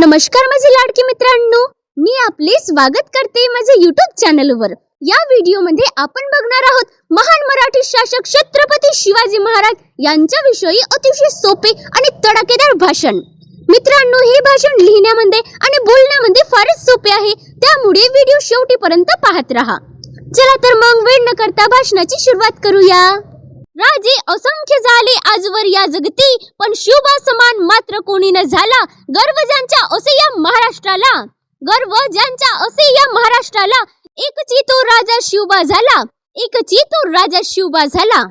नमस्कार माझे लाडके मित्रांनो. मी आपले स्वागत करते माझे युट्यूब चॅनलवर या व्हिडिओमध्ये आपण बघणार आहोत महान मराठी शासक छत्रपती शिवाजी महाराज यांच्याविषयी अतिशय सोपे आणि तडाखेदार भाषण. मित्रांनो हे भाषण लिहिण्यामध्ये आणि बोलण्यामध्ये फारच सोपे आहे. त्यामुळे व्हिडिओ शेवटीपर्यंत पाहत राहा. चला तर मग वेळ न करता भाषणाची सुरुवात करूया. राजे असंख्य झाले आजवर या जगती. पण शिवबा समान मात्र कोणी न झाला. गर्व ज्यांच्या असे या महाराष्ट्राला. गर्व ज्यांच्या असे या महाराष्ट्राला. एकची तो राजा शिवबा झाला. एकची तो राजा शिवबा झाला.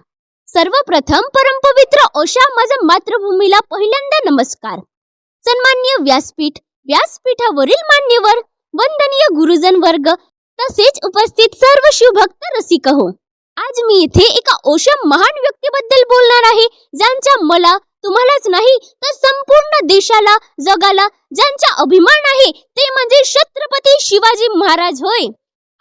सर्वप्रथम परमपवित्र अशा माझ्या मातृभूमीला पहिल्यांदा नमस्कार. सन्मान्य व्यासपीठ व्यासपीठावरील मान्यवर वंदनीय गुरुजन वर्ग तसेच उपस्थित सर्व शिवभक्त रसिक हो. आज मी इथे एका ओशा महान व्यक्तीबद्दल बोलणार आहे ज्यांच्या मला तुम्हालाच नाही तर संपूर्ण देशाला जगाला ज्यांचा अभिमान आहे ते म्हणजे छत्रपती शिवाजी महाराज होय.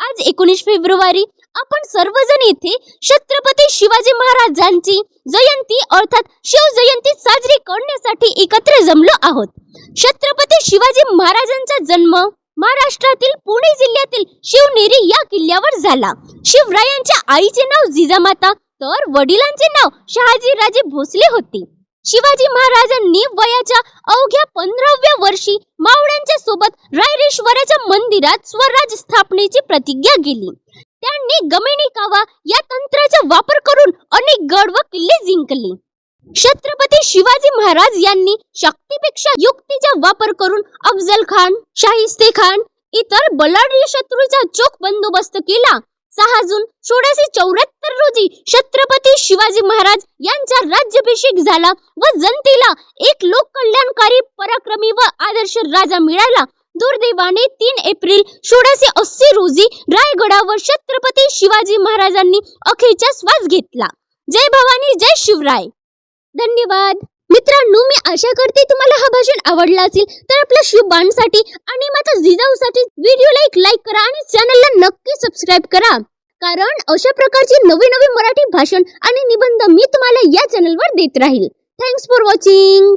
आज एकोणीस फेब्रुवारी आपण सर्वजण इथे छत्रपती शिवाजी महाराजांची जयंती अर्थात शिव जयंती साजरी करण्यासाठी एकत्र जमलो आहोत. छत्रपती शिवाजी महाराजांचा जन्म महाराष्ट्रातील पुणे जिल्ह्यातील शिवनेरी या किल्ल्यावर झाला. शिवरायांच्या आईचे नाव जिजामाता तर वडिलांचे नाव शहाजी राजे भोसले होते. शिवाजी महाराजांनी वयाच्या अवघ्या पंधराव्या वर्षी मावळ्यांच्या सोबत रायरेश्वराच्या मंदिरात स्वराज स्थापनेची प्रतिज्ञा केली. त्यांनी गमेणी कावा या तंत्राचा वापर करून अनेक गड व किल्ले जिंकले. छत्रपती शिवाजी महाराज यांनी शक्तीपेक्षा युक्तीचा वापर करून अफजल खान शाहिस्ते खान इतर बलाढ्य शत्रूचा चोख बंदोबस्त केला. सहा जून सोळाशे चौऱ्याहत्तर रोजी छत्रपती शिवाजी महाराज यांचा राज्याभिषेक झाला व जनतेला एक लोककल्याणकारी पराक्रमी व आदर्श राजा मिळाला. दुर्दैवाने तीन एप्रिल सोळाशे अस्सी रोजी रायगडावर छत्रपती शिवाजी महाराजांनी अखेरचा श्वास घेतला. जय भवानी जय शिवराय. धन्यवाद. मित्रांनो मी आशा करते तुम्हाला हा भाषण आवडला असेल तर आपल्या शुभांसाठी आणि माझ्या जिजाऊसाठी व्हिडिओला एक लाईक करा आणि चॅनलला नक्की सबस्क्राईब करा. कारण अशा प्रकारचे नवे नवे मराठी भाषण आणि निबंध मी तुम्हाला या चॅनलवर देत राहील. Thanks for watching